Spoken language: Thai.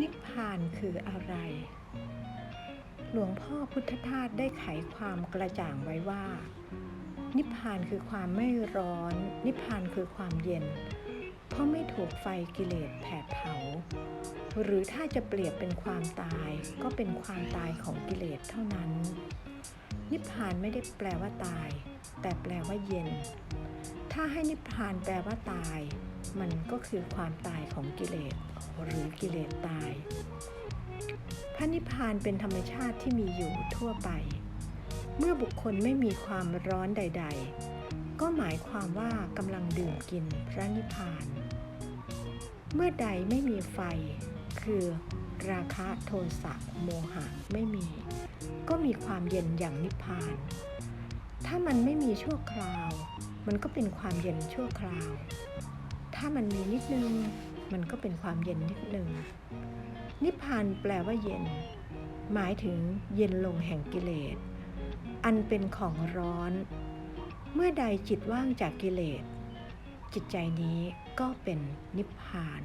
นิพพานคืออะไร หลวงพ่อพุทธทาสได้ไขความกระจ่างไว้ว่า นิพพานคือความไม่ร้อน นิพพานคือความเย็น เพราะไม่ถูกไฟกิเลสแผดเผา หรือถ้าจะเปรียบเป็นความตาย ก็เป็นความตายของกิเลสเท่านั้น นิพพานไม่ได้แปลว่าตาย แต่แปลว่าเย็น ถ้าให้นิพพานแปลว่าตาย มันก็คือความตายของกิเลสหรือกิเลสตาย พระนิพพานเป็นธรรมชาติที่มีอยู่ทั่วไป เมื่อบุคคลไม่มีความร้อนใด ๆ ก็หมายความว่ากำลังดื่มกินพระนิพพาน เมื่อใดไม่มีไฟ คือราคะโทสะโมหะไม่มี ก็มีความเย็นอย่างนิพพาน ถ้ามันไม่มีชั่วคราว มันก็เป็นความเย็นชั่วคราว ถ้ามันมีนิดนึง มันก็เป็นความเย็นนิดนึง นิพพานแปลว่าเย็น หมายถึงเย็นลงแห่งกิเลส อันเป็นของร้อน เมื่อใดจิตว่างจากกิเลส จิตใจนี้ก็เป็นนิพพาน